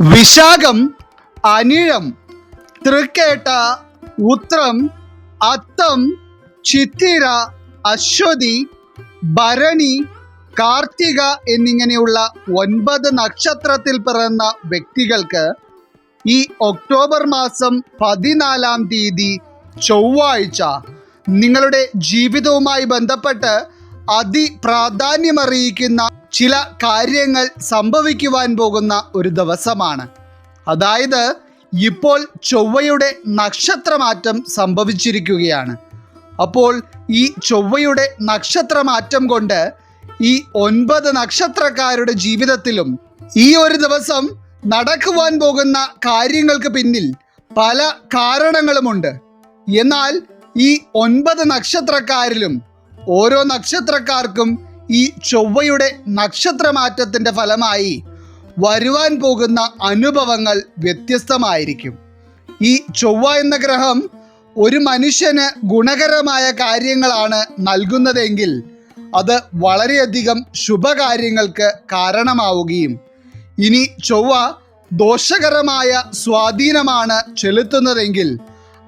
വിശാഖം അനിഴം തൃക്കേട്ട ഉത്രം അത്തം ചിത്തിര അശ്വതി ഭരണി കാർത്തിക എന്നിങ്ങനെയുള്ള ഒൻപത് നക്ഷത്രത്തിൽ പിറന്ന വ്യക്തികൾക്ക് ഈ ഒക്ടോബർ മാസം പതിനാലാം തീയതി ചൊവ്വാഴ്ച നിങ്ങളുടെ ജീവിതവുമായി ബന്ധപ്പെട്ട് അതിപ്രാധാന്യമറിയിക്കുന്ന ചില കാര്യങ്ങൾ സംഭവിക്കുവാൻ പോകുന്ന ഒരു ദിവസമാണ്. അതായത് ഇപ്പോൾ ചൊവ്വയുടെ നക്ഷത്രമാറ്റം സംഭവിച്ചിരിക്കുകയാണ്. അപ്പോൾ ഈ ചൊവ്വയുടെ നക്ഷത്രമാറ്റം കൊണ്ട് ഈ ഒൻപത് നക്ഷത്രക്കാരുടെ ജീവിതത്തിലും ഈ ഒരു ദിവസം നടക്കുവാൻ പോകുന്ന കാര്യങ്ങൾക്ക് പിന്നിൽ പല കാരണങ്ങളുമുണ്ട്. എന്നാൽ ഈ ഒൻപത് നക്ഷത്രക്കാരിലും ഓരോ നക്ഷത്രക്കാർക്കും ഈ ചൊവ്വയുടെ നക്ഷത്രമാറ്റത്തിന്റെ ഫലമായി വരുവാൻ പോകുന്ന അനുഭവങ്ങൾ വ്യത്യസ്തമായിരിക്കും. ഈ ചൊവ്വ എന്ന ഗ്രഹം ഒരു മനുഷ്യന് ഗുണകരമായ കാര്യങ്ങളാണ് നൽകുന്നതെങ്കിൽ അത് വളരെയധികം ശുഭകാര്യങ്ങൾക്ക് കാരണമാവുകയും ഇനി ചൊവ്വ ദോഷകരമായ സ്വാധീനമാണ് ചെലുത്തുന്നതെങ്കിൽ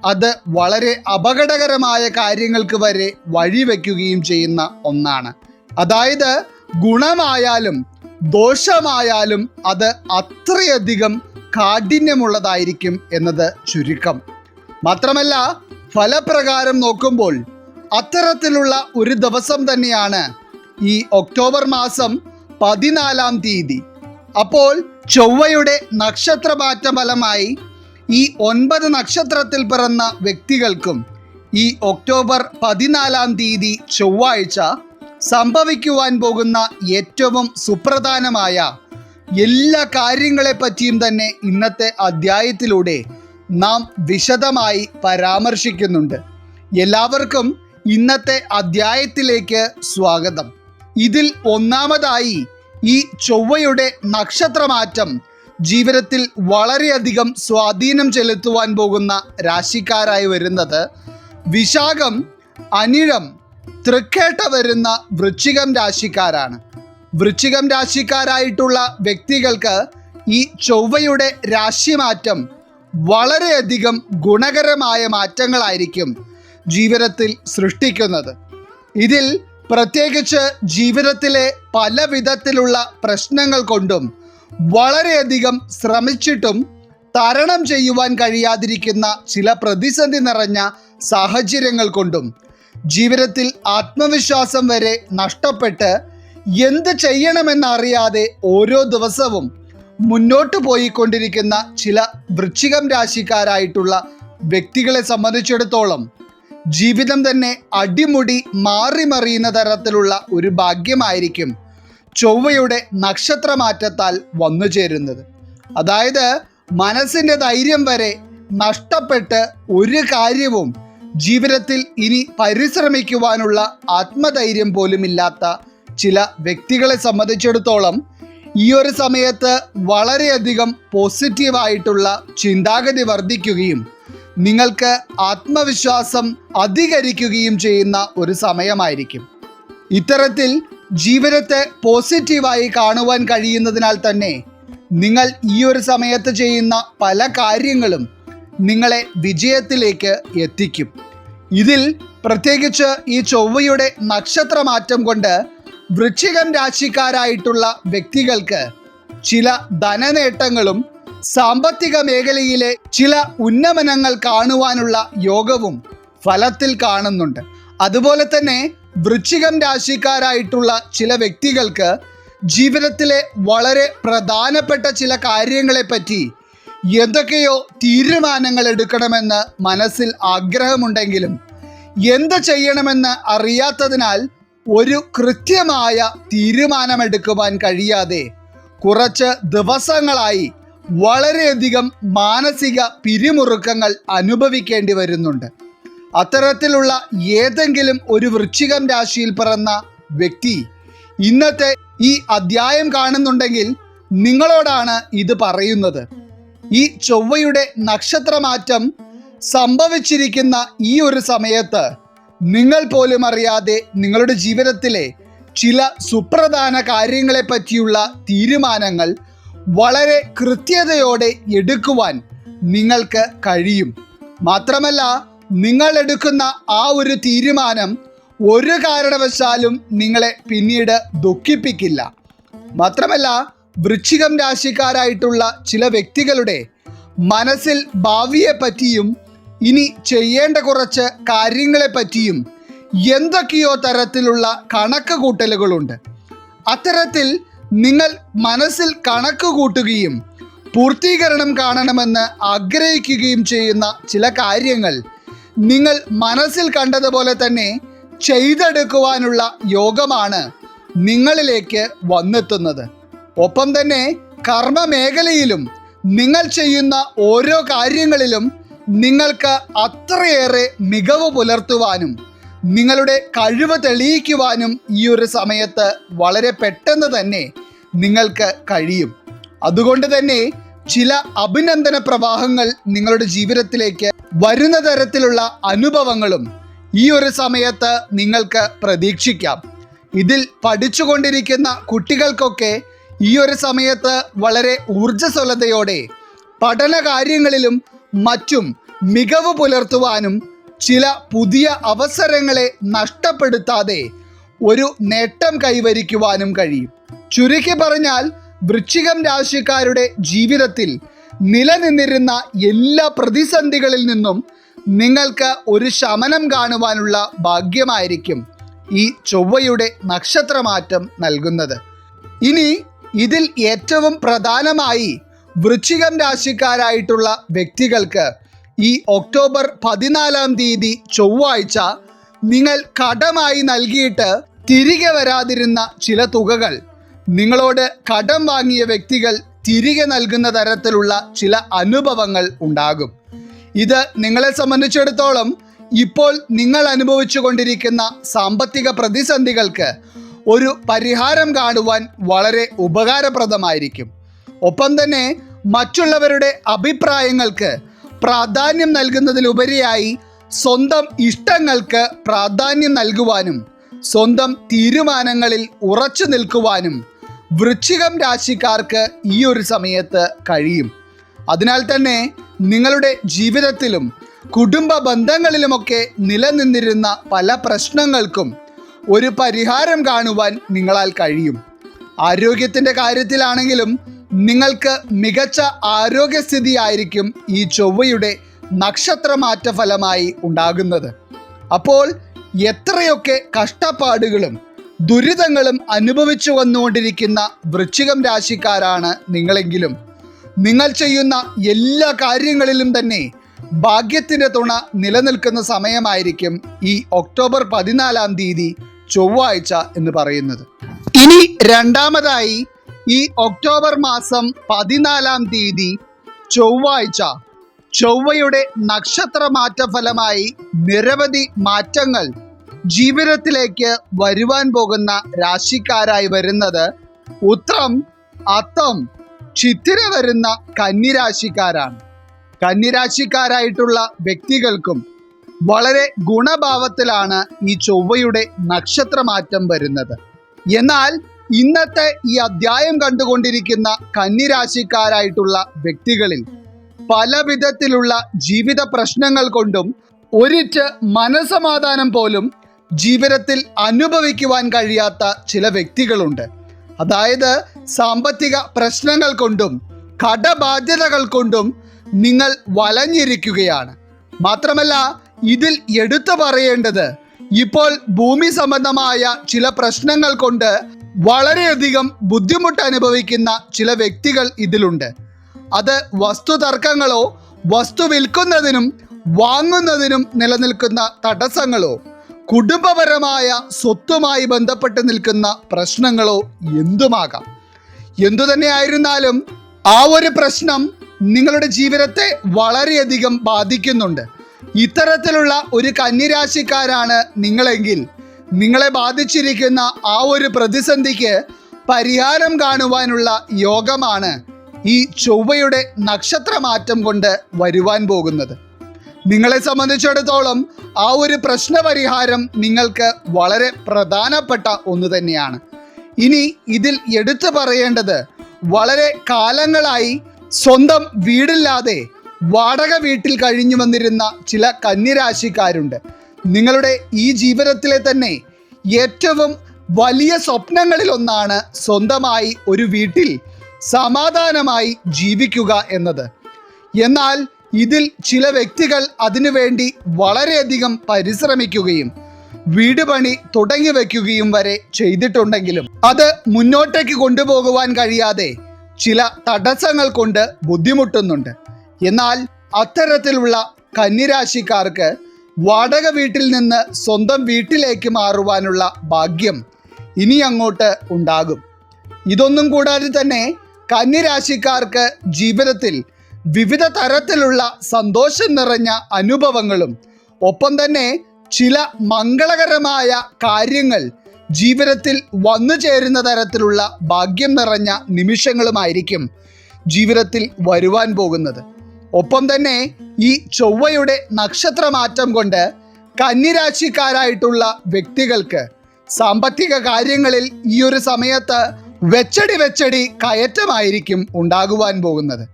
അത് വളരെ അപകടകരമായ കാര്യങ്ങൾക്ക് വരെ വഴിവെക്കുകയും ചെയ്യുന്ന ഒന്നാണ്. അതായത് ഗുണമായാലും ദോഷമായാലും അത് അത്രയധികം കാഠിന്യമുള്ളതായിരിക്കും എന്നത് ചുരുക്കം. മാത്രമല്ല ഫലപ്രകാരം നോക്കുമ്പോൾ അത്തരത്തിലുള്ള ഒരു ദിവസം തന്നെയാണ് ഈ ഒക്ടോബർ മാസം പതിനാലാം തീയതി. അപ്പോൾ ചൊവ്വയുടെ നക്ഷത്രമാറ്റ ഫലമായി ഈ ഒൻപത് നക്ഷത്രത്തിൽ പിറന്ന വ്യക്തികൾക്കും ഈ ഒക്ടോബർ പതിനാലാം തീയതി ചൊവ്വാഴ്ച സംഭവിക്കുവാൻ പോകുന്ന ഏറ്റവും സുപ്രധാനമായ എല്ലാ കാര്യങ്ങളെ പറ്റിയും തന്നെ ഇന്നത്തെ അധ്യായത്തിലൂടെ നാം വിശദമായി പരാമർശിക്കുന്നുണ്ട്. എല്ലാവർക്കും ഇന്നത്തെ അധ്യായത്തിലേക്ക് സ്വാഗതം. ഇതിൽ ഒന്നാമതായി ഈ ചൊവ്വയുടെ നക്ഷത്രമാറ്റം ജീവിതത്തിൽ വളരെയധികം സ്വാധീനം ചെലുത്തുവാൻ പോകുന്ന രാശിക്കാരായി വരുന്നത് വിശാഖം അനിഴം തൃക്കേട്ട വരുന്ന വൃശ്ചികം രാശിക്കാരാണ്. വൃശ്ചികം രാശിക്കാരായിട്ടുള്ള വ്യക്തികൾക്ക് ഈ ചൊവ്വയുടെ രാശിമാറ്റം വളരെയധികം ഗുണകരമായ മാറ്റങ്ങളായിരിക്കും ജീവിതത്തിൽ സൃഷ്ടിക്കുന്നത്. ഇതിൽ പ്രത്യേകിച്ച് ജീവിതത്തിലെ പല വിധത്തിലുള്ള പ്രശ്നങ്ങൾ കൊണ്ടും വളരെയധികം ശ്രമിച്ചിട്ടും തരണം ചെയ്യുവാൻ കഴിയാതിരിക്കുന്ന ചില പ്രതിസന്ധി നിറഞ്ഞ സാഹചര്യങ്ങൾ കൊണ്ടും ജീവിതത്തിൽ ആത്മവിശ്വാസം വരെ നഷ്ടപ്പെട്ട് എന്ത് ചെയ്യണമെന്നറിയാതെ ഓരോ ദിവസവും മുന്നോട്ട് പോയിക്കൊണ്ടിരിക്കുന്ന ചില വൃശ്ചികം രാശിക്കാരായിട്ടുള്ള വ്യക്തികളെ സംബന്ധിച്ചിടത്തോളം ജീവിതം തന്നെ അടിമുടി മാറി മറിയുന്ന തരത്തിലുള്ള ഒരു ഭാഗ്യമായിരിക്കും ചൊവ്വയുടെ നക്ഷത്രമാറ്റത്താൽ വന്നു ചേരുന്നത്. അതായത് മനസ്സിന്റെ ധൈര്യം വരെ നഷ്ടപ്പെട്ട് ഒരു കാര്യവും ജീവിതത്തിൽ ഇനി പരിശ്രമിക്കുവാനുള്ള ആത്മധൈര്യം പോലുമില്ലാത്ത ചില വ്യക്തികളെ സംബന്ധിച്ചിടത്തോളം ഈ ഒരു സമയത്ത് വളരെയധികം പോസിറ്റീവായിട്ടുള്ള ചിന്താഗതി വർദ്ധിക്കുകയും നിങ്ങൾക്ക് ആത്മവിശ്വാസം അധികരിക്കുകയും ചെയ്യുന്ന ഒരു സമയമായിരിക്കും. ഇത്തരത്തിൽ ജീവിതത്തെ പോസിറ്റീവായി കാണുവാൻ കഴിയുന്നതിനാൽ തന്നെ നിങ്ങൾ ഈ ഒരു സമയത്ത് ചെയ്യുന്ന പല കാര്യങ്ങളും നിങ്ങളെ വിജയത്തിലേക്ക് എത്തിക്കും. ഇതിൽ പ്രത്യേകിച്ച് ഈ ചൊവ്വയുടെ നക്ഷത്രമാറ്റം കൊണ്ട് വൃശ്ചികം രാശിക്കാരായിട്ടുള്ള വ്യക്തികൾക്ക് ചില ധനനേട്ടങ്ങളും സാമ്പത്തിക മേഖലയിലെ ചില ഉന്നമനങ്ങൾ കാണുവാനുള്ള യോഗവും ഫലത്തിൽ കാണുന്നുണ്ട്. അതുപോലെ തന്നെ വൃശ്ചികം രാശിക്കാരായിട്ടുള്ള ചില വ്യക്തികൾക്ക് ജീവിതത്തിലെ വളരെ പ്രധാനപ്പെട്ട ചില കാര്യങ്ങളെപ്പറ്റി എന്തൊക്കെയോ തീരുമാനങ്ങൾ എടുക്കണമെന്ന് മനസ്സിൽ ആഗ്രഹമുണ്ടെങ്കിലും എന്ത് ചെയ്യണമെന്ന് അറിയാത്തതിനാൽ ഒരു കൃത്യമായ തീരുമാനമെടുക്കുവാൻ കഴിയാതെ കുറച്ച് ദിവസങ്ങളായി വളരെയധികം മാനസിക പിരിമുറുക്കങ്ങൾ അനുഭവിക്കേണ്ടി വരുന്നുണ്ട്. അത്തരത്തിലുള്ള ഏതെങ്കിലും ഒരു വൃശ്ചികം രാശിയിൽ പിറന്ന വ്യക്തി ഇന്നത്തെ ഈ അധ്യായം കാണുന്നുണ്ടെങ്കിൽ നിങ്ങളോടാണ് ഇത് പറയുന്നത്. ഈ ചൊവ്വയുടെ നക്ഷത്രമാറ്റം സംഭവിച്ചിരിക്കുന്ന ഈ ഒരു സമയത്ത് നിങ്ങൾ പോലും അറിയാതെ നിങ്ങളുടെ ജീവിതത്തിലെ ചില സുപ്രധാന കാര്യങ്ങളെ പറ്റിയുള്ള തീരുമാനങ്ങൾ വളരെ കൃത്യതയോടെ എടുക്കുവാൻ നിങ്ങൾക്ക് കഴിയും. മാത്രമല്ല നിങ്ങൾ എടുക്കുന്ന ആ ഒരു തീരുമാനം ഒരു കാരണവശാലും നിങ്ങളെ പിന്നീട് ദുഃഖിപ്പിക്കില്ല. മാത്രമല്ല വൃശ്ചികം രാശിക്കാരായിട്ടുള്ള ചില വ്യക്തികളുടെ മനസ്സിൽ ഭാവിയെ പറ്റിയും ഇനി ചെയ്യേണ്ട കുറച്ച് കാര്യങ്ങളെ പറ്റിയും എന്തൊക്കെയോ തരത്തിലുള്ള കണക്ക് കൂട്ടലുകളുണ്ട്. അത്തരത്തിൽ നിങ്ങൾ മനസ്സിൽ കണക്ക് കൂട്ടുകയും പൂർത്തീകരണം കാണണമെന്ന് ആഗ്രഹിക്കുകയും ചെയ്യുന്ന ചില കാര്യങ്ങൾ നിങ്ങൾ മനസ്സിൽ കണ്ടതുപോലെ തന്നെ ചെയ്തെടുക്കുവാനുള്ള യോഗമാണ് നിങ്ങളിലേക്ക് വന്നെത്തുന്നത്. ഒപ്പം തന്നെ കർമ്മ മേഖലയിലും നിങ്ങൾ ചെയ്യുന്ന ഓരോ കാര്യങ്ങളിലും നിങ്ങൾക്ക് അത്രയേറെ മികവ് പുലർത്തുവാനും നിങ്ങളുടെ കഴിവ് തെളിയിക്കുവാനും ഈ ഒരു സമയത്ത് വളരെ പെട്ടെന്ന് തന്നെ നിങ്ങൾക്ക് കഴിയും. അതുകൊണ്ട് തന്നെ ചില അഭിനന്ദന പ്രവാഹങ്ങൾ നിങ്ങളുടെ ജീവിതത്തിലേക്ക് വരുന്ന തരത്തിലുള്ള അനുഭവങ്ങളും ഈ ഒരു സമയത്ത് നിങ്ങൾക്ക് പ്രതീക്ഷിക്കാം. ഇതിൽ പഠിച്ചുകൊണ്ടിരിക്കുന്ന കുട്ടികൾക്കൊക്കെ ഈ ഒരു സമയത്ത് വളരെ ഊർജസ്വലതയോടെ പഠന കാര്യങ്ങളിലും മറ്റും മികവ് പുലർത്തുവാനും ചില പുതിയ അവസരങ്ങളെ നഷ്ടപ്പെടുത്താതെ ഒരു നേട്ടം കൈവരിക്കുവാനും കഴിയും. ചുരുക്കി പറഞ്ഞാൽ വൃശ്ചികം രാശിക്കാരുടെ ജീവിതത്തിൽ നിലനിന്നിരുന്ന എല്ലാ പ്രതിസന്ധികളിൽ നിന്നും നിങ്ങൾക്ക് ഒരു ശമനം കാണുവാനുള്ള ഭാഗ്യമായിരിക്കും ഈ ചൊവ്വയുടെ നക്ഷത്രമാറ്റം നൽകുന്നത്. ഇനി ഇതിൽ ഏറ്റവും പ്രധാനമായി വൃശ്ചികം രാശിക്കാരായിട്ടുള്ള വ്യക്തികൾക്ക് ഈ ഒക്ടോബർ പതിനാലാം തീയതി ചൊവ്വാഴ്ച നിങ്ങൾ കടമായി നൽകിയിട്ട് തിരികെ വരാതിരുന്ന ചില തുകകൾ. നിങ്ങളോട് കടം വാങ്ങിയ വ്യക്തികൾ തിരികെ നൽകുന്ന തരത്തിലുള്ള ചില അനുഭവങ്ങൾ ഉണ്ടാകും. ഇത് നിങ്ങളെ സംബന്ധിച്ചിടത്തോളം ഇപ്പോൾ നിങ്ങൾ അനുഭവിച്ചു കൊണ്ടിരിക്കുന്ന സാമ്പത്തിക പ്രതിസന്ധികൾക്ക് ഒരു പരിഹാരം കാണുവാൻ വളരെ ഉപകാരപ്രദമായിരിക്കും. ഒപ്പം തന്നെ മറ്റുള്ളവരുടെ അഭിപ്രായങ്ങൾക്ക് പ്രാധാന്യം നൽകുന്നതിലുപരിയായി സ്വന്തം ഇഷ്ടങ്ങൾക്ക് പ്രാധാന്യം നൽകുവാനും സ്വന്തം തീരുമാനങ്ങളിൽ ഉറച്ചു നിൽക്കുവാനും വൃശ്ചികം രാശിക്കാർക്ക് ഈ ഒരു സമയത്ത് കഴിയും. അതിനാൽ തന്നെ നിങ്ങളുടെ ജീവിതത്തിലും കുടുംബ ബന്ധങ്ങളിലുമൊക്കെ നിലനിന്നിരുന്ന പല പ്രശ്നങ്ങൾക്കും ഒരു പരിഹാരം കാണുവാൻ നിങ്ങളാൽ കഴിയും. ആരോഗ്യത്തിന്റെ കാര്യത്തിലാണെങ്കിലും നിങ്ങൾക്ക് മികച്ച ആരോഗ്യസ്ഥിതി ആയിരിക്കും ഈ ചൊവ്വയുടെ നക്ഷത്രമാറ്റ ഫലമായി ഉണ്ടാകുന്നത്. അപ്പോൾ എത്രയൊക്കെ കഷ്ടപ്പാടുകളും ദുരിതങ്ങളും അനുഭവിച്ചു വന്നുകൊണ്ടിരിക്കുന്ന വൃശ്ചികം രാശിക്കാരാണ് നിങ്ങളെങ്കിലും. നിങ്ങൾ ചെയ്യുന്ന എല്ലാ കാര്യങ്ങളിലും തന്നെ ഭാഗ്യത്തിന്റെ തുണ നിലനിൽക്കുന്ന സമയമായിരിക്കും ഈ ഒക്ടോബർ പതിനാലാം തീയതി ചൊവ്വാഴ്ച എന്ന് പറയുന്നത്. ഇനി രണ്ടാമതായി ഈ ഒക്ടോബർ മാസം പതിനാലാം തീയതി ചൊവ്വാഴ്ച ചൊവ്വയുടെ നക്ഷത്ര മാറ്റ ഫലമായി നിരവധി മാറ്റങ്ങൾ ജീവിതത്തിലേക്ക് വരുവാൻ പോകുന്ന രാശിക്കാരായി വരുന്നത് ഉത്രം അത്തം ചിത്തിര വരുന്ന കന്നിരാശിക്കാരാണ്. കന്നിരാശിക്കാരായിട്ടുള്ള വ്യക്തികൾക്കും വളരെ ഗുണഭാവത്തിലാണ് ഈ ചൊവ്വയുടെ നക്ഷത്രമാറ്റം വരുന്നത്. എന്നാൽ ഇന്നത്തെ ഈ അധ്യായം കണ്ടുകൊണ്ടിരിക്കുന്ന കന്നിരാശിക്കാരായിട്ടുള്ള വ്യക്തികളിൽ പല വിധത്തിലുള്ള ജീവിത പ്രശ്നങ്ങൾ കൊണ്ടും ഒരിറ്റ് മനസമാധാനം പോലും ജീവിതത്തിൽ അനുഭവിക്കുവാൻ കഴിയാത്ത ചില വ്യക്തികളുണ്ട്. അതായത് സാമ്പത്തിക പ്രശ്നങ്ങൾ കൊണ്ടും കടബാധ്യതകൾ കൊണ്ടും നിങ്ങൾ വലഞ്ഞിരിക്കുകയാണ്. മാത്രമല്ല ഇതിൽ എടുത്തു പറയേണ്ടത് ഇപ്പോൾ ഭൂമി സംബന്ധമായ ചില പ്രശ്നങ്ങൾ കൊണ്ട് വളരെയധികം ബുദ്ധിമുട്ട് അനുഭവിക്കുന്ന ചില വ്യക്തികൾ ഇതിലുണ്ട്. അത് വസ്തു തർക്കങ്ങളോ വസ്തു വിൽക്കുന്നതിനും വാങ്ങുന്നതിനും നിലനിൽക്കുന്ന തടസ്സങ്ങളോ കുടുംബപരമായ സ്വത്തുമായി ബന്ധപ്പെട്ട് നിൽക്കുന്ന പ്രശ്നങ്ങളോ എന്തുമാകാം? എന്തു തന്നെയായിരുന്നാലും ആ ഒരു പ്രശ്നം നിങ്ങളുടെ ജീവിതത്തെ വളരെയധികം ബാധിക്കുന്നുണ്ട്. ഇത്തരത്തിലുള്ള ഒരു കന്നിരാശിക്കാരാണ് നിങ്ങളെങ്കിൽ. നിങ്ങളെ ബാധിച്ചിരിക്കുന്ന ആ ഒരു പ്രതിസന്ധിക്ക് പരിഹാരം കാണുവാനുള്ള യോഗമാണ് ഈ ചൊവ്വയുടെ നക്ഷത്രമാറ്റം കൊണ്ട് വരുവാൻ പോകുന്നത്. നിങ്ങളെ സംബന്ധിച്ചിടത്തോളം ആ ഒരു പ്രശ്നപരിഹാരം നിങ്ങൾക്ക് വളരെ പ്രധാനപ്പെട്ട ഒന്ന് തന്നെയാണ്. ഇനി ഇതിൽ എടുത്തു പറയേണ്ടത് വളരെ കാലങ്ങളായി സ്വന്തം വീടില്ലാതെ വാടക വീട്ടിൽ കഴിഞ്ഞു വന്നിരുന്ന ചില കന്നിരാശിക്കാരുണ്ട്. നിങ്ങളുടെ ഈ ജീവിതത്തിലെ തന്നെ ഏറ്റവും വലിയ സ്വപ്നങ്ങളിൽ ഒന്നാണ് സ്വന്തമായി ഒരു വീട്ടിൽ സമാധാനമായി ജീവിക്കുക എന്നത്. എന്നാൽ ഇതിൽ ചില വ്യക്തികൾ അതിനുവേണ്ടി വളരെയധികം പരിശ്രമിക്കുകയും വീട് പണി തുടങ്ങി വയ്ക്കുകയും വരെ ചെയ്തിട്ടുണ്ടെങ്കിലും അത് മുന്നോട്ടേക്ക് കൊണ്ടുപോകുവാൻ കഴിയാതെ ചില തടസ്സങ്ങൾ കൊണ്ട് ബുദ്ധിമുട്ടുന്നുണ്ട്. എന്നാൽ അത്തരത്തിലുള്ള കന്നിരാശിക്കാർക്ക് വാടക വീട്ടിൽ നിന്ന് സ്വന്തം വീട്ടിലേക്ക് മാറുവാനുള്ള ഭാഗ്യം ഇനി അങ്ങോട്ട് ഉണ്ടാകും. ഇതൊന്നും കൂടാതെ തന്നെ കന്നിരാശിക്കാർക്ക് ജീവിതത്തിൽ വിവിധ തരത്തിലുള്ള സന്തോഷം നിറഞ്ഞ അനുഭവങ്ങളും ഒപ്പം തന്നെ ചില മംഗളകരമായ കാര്യങ്ങൾ ജീവിതത്തിൽ വന്നു ചേരുന്ന തരത്തിലുള്ള ഭാഗ്യം നിറഞ്ഞ നിമിഷങ്ങളുമായിരിക്കും ജീവിതത്തിൽ വരുവാൻ പോകുന്നത്. ഒപ്പം തന്നെ ഈ ചൊവ്വയുടെ നക്ഷത്രമാറ്റം കൊണ്ട് കന്നിരാശിക്കാരായിട്ടുള്ള വ്യക്തികൾക്ക് സാമ്പത്തിക കാര്യങ്ങളിൽ ഈ ഒരു സമയത്ത് വെച്ചടി വെച്ചടി കയറ്റമായിരിക്കും ഉണ്ടാകുവാൻ പോകുന്നത്.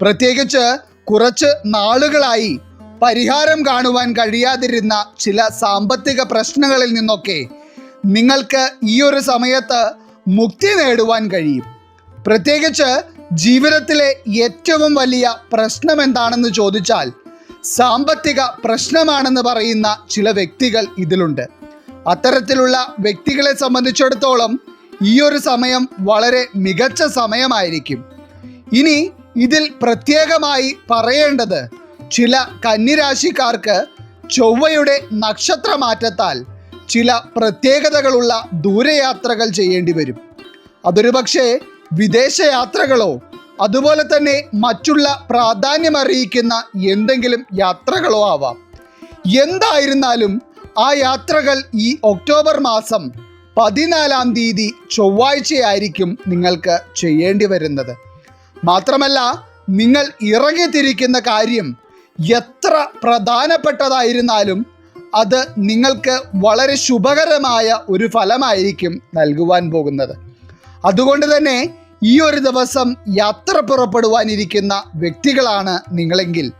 പ്രത്യേകിച്ച് കുറച്ച് നാളുകളായി പരിഹാരം കാണുവാൻ കഴിയാതിരുന്ന ചില സാമ്പത്തിക പ്രശ്നങ്ങളിൽ നിന്നൊക്കെ നിങ്ങൾക്ക് ഈ ഒരു സമയത്ത് മുക്തി നേടുവാൻ കഴിയും. പ്രത്യേകിച്ച് ജീവിതത്തിലെ ഏറ്റവും വലിയ പ്രശ്നം എന്താണെന്ന് ചോദിച്ചാൽ സാമ്പത്തിക പ്രശ്നമാണെന്ന് പറയുന്ന ചില വ്യക്തികൾ ഇതിലുണ്ട്. അത്തരത്തിലുള്ള വ്യക്തികളെ സംബന്ധിച്ചിടത്തോളം ഈ ഒരു സമയം വളരെ മികച്ച സമയമായിരിക്കും. ഇനി ഇതിൽ പ്രത്യേകമായി പറയേണ്ടത് ചില കന്നിരാശിക്കാർക്ക് ചൊവ്വയുടെ നക്ഷത്രമാറ്റത്താൽ ചില പ്രത്യേകതകളുള്ള ദൂരയാത്രകൾ ചെയ്യേണ്ടി വരും. അതൊരു പക്ഷേ വിദേശയാത്രകളോ അതുപോലെ തന്നെ മറ്റുള്ള പ്രാധാന്യം അറിയിക്കുന്ന എന്തെങ്കിലും യാത്രകളോ ആവാം. എന്തായിരുന്നാലും ആ യാത്രകൾ ഈ ഒക്ടോബർ മാസം പതിനാലാം തീയതി ചൊവ്വാഴ്ചയായിരിക്കും നിങ്ങൾക്ക് ചെയ്യേണ്ടി വരുന്നത്. മാത്രമല്ല നിങ്ങൾ ഇറങ്ങിത്തിരിക്കുന്ന കാര്യം എത്ര പ്രധാനപ്പെട്ടതായിരുന്നാലും അത് നിങ്ങൾക്ക് വളരെ ശുഭകരമായ ഒരു ഫലമായിരിക്കും നൽകുവാൻ പോകുന്നത്. അതുകൊണ്ട് തന്നെ ഈ ഒരു ദിവസം യാത്ര പുറപ്പെടുവാനിരിക്കുന്ന വ്യക്തികളാണ് നിങ്ങളെങ്കിൽ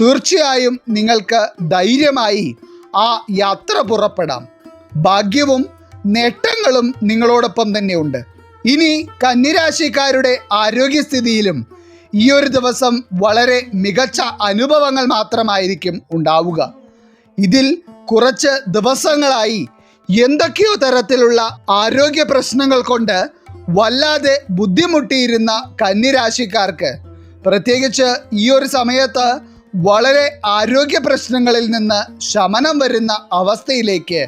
തീർച്ചയായും നിങ്ങൾക്ക് ധൈര്യമായി ആ യാത്ര പുറപ്പെടാം. ഭാഗ്യവും നേട്ടങ്ങളും നിങ്ങളോടൊപ്പം തന്നെയുണ്ട് ഇനി കന്നിരാശിക്കാരുടെ ആരോഗ്യസ്ഥിതിയിലും ഈ ഒരു ദിവസം വളരെ മികച്ച അനുഭവങ്ങൾ മാത്രമായിരിക്കും ഉണ്ടാവുക. ഇതിൽ കുറച്ച് ദിവസങ്ങളായി എന്തൊക്കെയോ തരത്തിലുള്ള ആരോഗ്യ പ്രശ്നങ്ങൾ കൊണ്ട് വല്ലാതെ ബുദ്ധിമുട്ടിയിരുന്ന കന്നിരാശിക്കാർക്ക്. പ്രത്യേകിച്ച് ഈ ഒരു സമയത്ത് വളരെ ആരോഗ്യ പ്രശ്നങ്ങളിൽ നിന്ന് ശമനം വരുന്ന അവസ്ഥയിലേക്ക്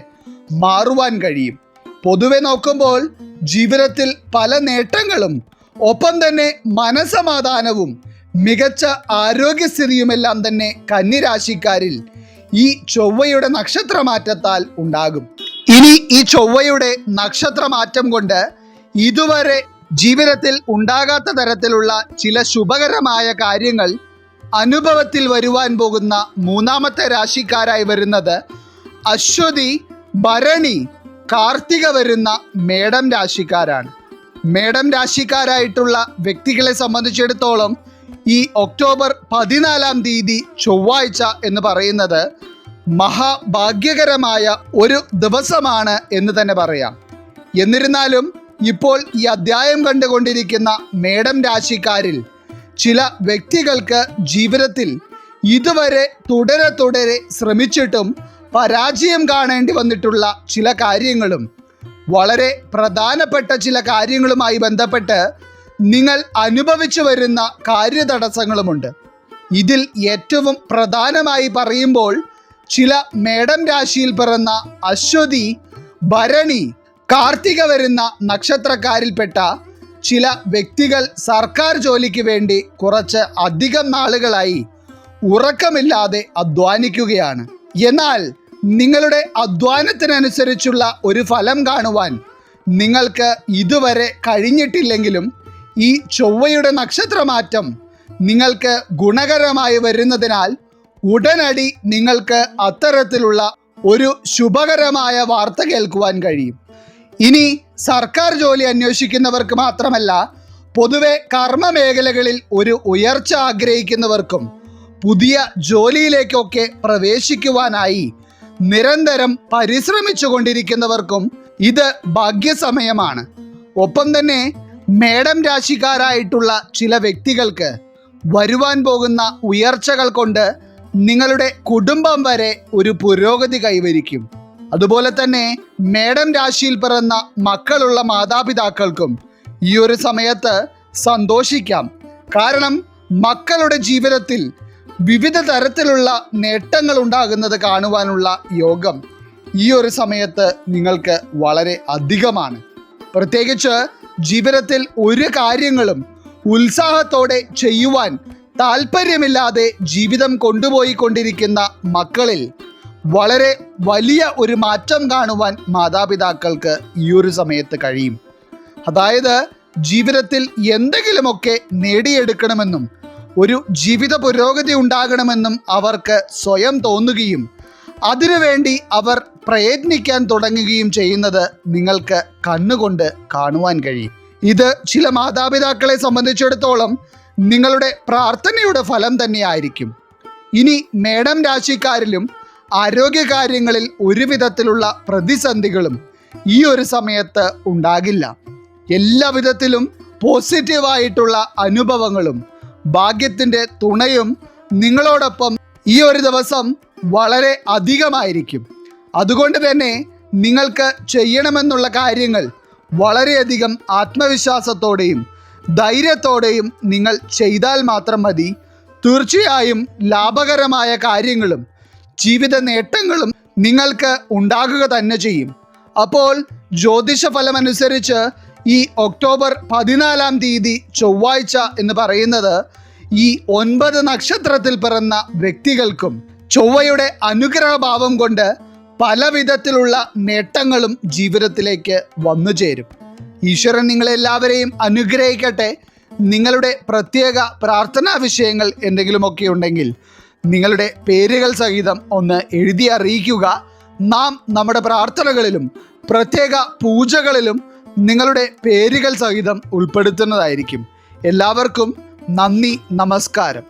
മാറുവാൻ കഴിയും. പൊതുവെ നോക്കുമ്പോൾ ജീവിതത്തിൽ പല നേട്ടങ്ങളും ഒപ്പം തന്നെ മനസമാധാനവും മികച്ച ആരോഗ്യസ്ഥിതിയുമെല്ലാം തന്നെ കന്നിരാശിക്കാരിൽ ഈ ചൊവ്വയുടെ നക്ഷത്രമാറ്റത്താൽ ഉണ്ടാകും. ഇനി ഈ ചൊവ്വയുടെ നക്ഷത്രമാറ്റം കൊണ്ട് ഇതുവരെ ജീവിതത്തിൽ ഉണ്ടാകാത്ത തരത്തിലുള്ള ചില ശുഭകരമായ കാര്യങ്ങൾ അനുഭവത്തിൽ വരുവാൻ പോകുന്ന മൂന്നാമത്തെ രാശിക്കാരായി വരുന്നത് അശ്വതി ഭരണി കാർത്തിക വരുന്ന മേടം രാശിക്കാരാണ്. മേടം രാശിക്കാരായിട്ടുള്ള വ്യക്തികളെ സംബന്ധിച്ചിടത്തോളം ഈ ഒക്ടോബർ പതിനാലാം തീയതി ചൊവ്വാഴ്ച എന്ന് പറയുന്നത് മഹാഭാഗ്യകരമായ ഒരു ദിവസമാണ് എന്ന് തന്നെ പറയാം. എന്നിരുന്നാലും ഇപ്പോൾ ഈ അധ്യായം കണ്ടുകൊണ്ടിരിക്കുന്ന മേടം രാശിക്കാരിൽ ചില വ്യക്തികൾക്ക് ജീവിതത്തിൽ ഇതുവരെ തുടരെ തുടരെ ശ്രമിച്ചിട്ടും പരാജയം കാണേണ്ടി വന്നിട്ടുള്ള ചില കാര്യങ്ങളും വളരെ പ്രധാനപ്പെട്ട ചില കാര്യങ്ങളുമായി ബന്ധപ്പെട്ട് നിങ്ങൾ അനുഭവിച്ചു വരുന്ന കാര്യതടസ്സങ്ങളുമുണ്ട്. ഇതിൽ ഏറ്റവും പ്രധാനമായി പറയുമ്പോൾ ചില മേടം രാശിയിൽ പിറന്ന അശ്വതി ഭരണി കാർത്തിക വരുന്ന നക്ഷത്രക്കാരിൽപ്പെട്ട ചില വ്യക്തികൾ സർക്കാർ ജോലിക്ക് വേണ്ടി കുറച്ച് അധികം നാളുകളായി ഉറക്കമില്ലാതെ അധ്വാനിക്കുകയാണ്. എന്നാൽ നിങ്ങളുടെ അധ്വാനത്തിനനുസരിച്ചുള്ള ഒരു ഫലം കാണുവാൻ നിങ്ങൾക്ക് ഇതുവരെ കഴിഞ്ഞിട്ടില്ലെങ്കിലും ഈ ചൊവ്വയുടെ നക്ഷത്രമാറ്റം നിങ്ങൾക്ക് ഗുണകരമായി വരുന്നതിനാൽ ഉടനടി നിങ്ങൾക്ക് അത്തരത്തിലുള്ള ഒരു ശുഭകരമായ വാർത്ത കേൾക്കുവാൻ കഴിയും. ഇനി സർക്കാർ ജോലി അന്വേഷിക്കുന്നവർക്ക് മാത്രമല്ല പൊതുവെ കർമ്മ മേഖലകളിൽ ഒരു ഉയർച്ച ആഗ്രഹിക്കുന്നവർക്കും പുതിയ ജോലിയിലേക്കൊക്കെ പ്രവേശിക്കുവാനായി നിരന്തരം പരിശ്രമിച്ചു കൊണ്ടിരിക്കുന്നവർക്കും ഇത് ഭാഗ്യസമയമാണ്. ഒപ്പം തന്നെ മേടം രാശിക്കാരായിട്ടുള്ള ചില വ്യക്തികൾക്ക് വരുവാൻ പോകുന്ന ഉയർച്ചകൾ കൊണ്ട് നിങ്ങളുടെ കുടുംബം വരെ ഒരു പുരോഗതി കൈവരിക്കും. അതുപോലെ തന്നെ മേടം രാശിയിൽ പിറന്ന മക്കളുള്ള മാതാപിതാക്കൾക്കും ഈ ഒരു സമയത്ത് സന്തോഷിക്കാം. കാരണം മക്കളുടെ ജീവിതത്തിൽ വിവിധ തരത്തിലുള്ള നേട്ടങ്ങൾ ഉണ്ടാകുന്നത് കാണുവാനുള്ള യോഗം ഈ ഒരു സമയത്ത് നിങ്ങൾക്ക് വളരെ അധികമാണ്. പ്രത്യേകിച്ച് ജീവിതത്തിൽ ഒരു കാര്യങ്ങളും ഉത്സാഹത്തോടെ ചെയ്യുവാൻ താല്പര്യമില്ലാതെ ജീവിതം കൊണ്ടുപോയി കൊണ്ടിരിക്കുന്ന മക്കളിൽ വളരെ വലിയ ഒരു മാറ്റം കാണുവാൻ മാതാപിതാക്കൾക്ക് ഈ ഒരു സമയത്ത് കഴിയും. അതായത് ജീവിതത്തിൽ എന്തെങ്കിലുമൊക്കെ നേടിയെടുക്കണമെന്നും ഒരു ജീവിത പുരോഗതി ഉണ്ടാകണമെന്നും അവർക്ക് സ്വയം തോന്നുകയും അതിനുവേണ്ടി അവർ പ്രയത്നിക്കാൻ തുടങ്ങുകയും ചെയ്യുന്നത് നിങ്ങൾക്ക് കണ്ണുകൊണ്ട് കാണുവാൻ കഴിയും. ഇത് ചില മാതാപിതാക്കളെ സംബന്ധിച്ചിടത്തോളം നിങ്ങളുടെ പ്രാർത്ഥനയുടെ ഫലം തന്നെയായിരിക്കും. ഇനി മേഡം രാശിക്കാരിലും ആരോഗ്യകാര്യങ്ങളിൽ ഒരു വിധത്തിലുള്ള പ്രതിസന്ധികളും ഈ ഒരു സമയത്ത് ഉണ്ടാകില്ല. എല്ലാ വിധത്തിലും പോസിറ്റീവായിട്ടുള്ള അനുഭവങ്ങളും ഭാഗ്യത്തിന്റെ തുണയും നിങ്ങളോടൊപ്പം ഈ ഒരു ദിവസം വളരെ അധികമായിരിക്കും. അതുകൊണ്ട് തന്നെ നിങ്ങൾക്ക് ചെയ്യണമെന്നുള്ള കാര്യങ്ങൾ വളരെയധികം ആത്മവിശ്വാസത്തോടെയും ധൈര്യത്തോടെയും നിങ്ങൾ ചെയ്താൽ മാത്രം മതി. തീർച്ചയായും ലാഭകരമായ കാര്യങ്ങളും ജീവിത നേട്ടങ്ങളും നിങ്ങൾക്ക് ഉണ്ടാകുക തന്നെ ചെയ്യും. അപ്പോൾ ജ്യോതിഷ ഫലമനുസരിച്ച് ഈ ഒക്ടോബർ പതിനാലാം തീയതി ചൊവ്വാഴ്ച എന്ന് പറയുന്നത് ഈ ഒൻപത് നക്ഷത്രത്തിൽ പിറന്ന വ്യക്തികൾക്കും ചൊവ്വയുടെ അനുഗ്രഹഭാവം കൊണ്ട് പല വിധത്തിലുള്ള നേട്ടങ്ങളും ജീവിതത്തിലേക്ക് വന്നു ചേരും. ഈശ്വരൻ നിങ്ങളെല്ലാവരെയും അനുഗ്രഹിക്കട്ടെ. നിങ്ങളുടെ പ്രത്യേക പ്രാർത്ഥനാ വിഷയങ്ങൾ എന്തെങ്കിലുമൊക്കെ ഉണ്ടെങ്കിൽ നിങ്ങളുടെ പേരുകൾ സഹിതം ഒന്ന് എഴുതി അറിയിക്കുക. നാം നമ്മുടെ പ്രാർത്ഥനകളിലും പ്രത്യേക പൂജകളിലും നിങ്ങളുടെ പേരുകൾ സഹിതം ഉൾപ്പെടുത്തുന്നതായിരിക്കും. എല്ലാവർക്കും നന്ദി നമസ്കാരം.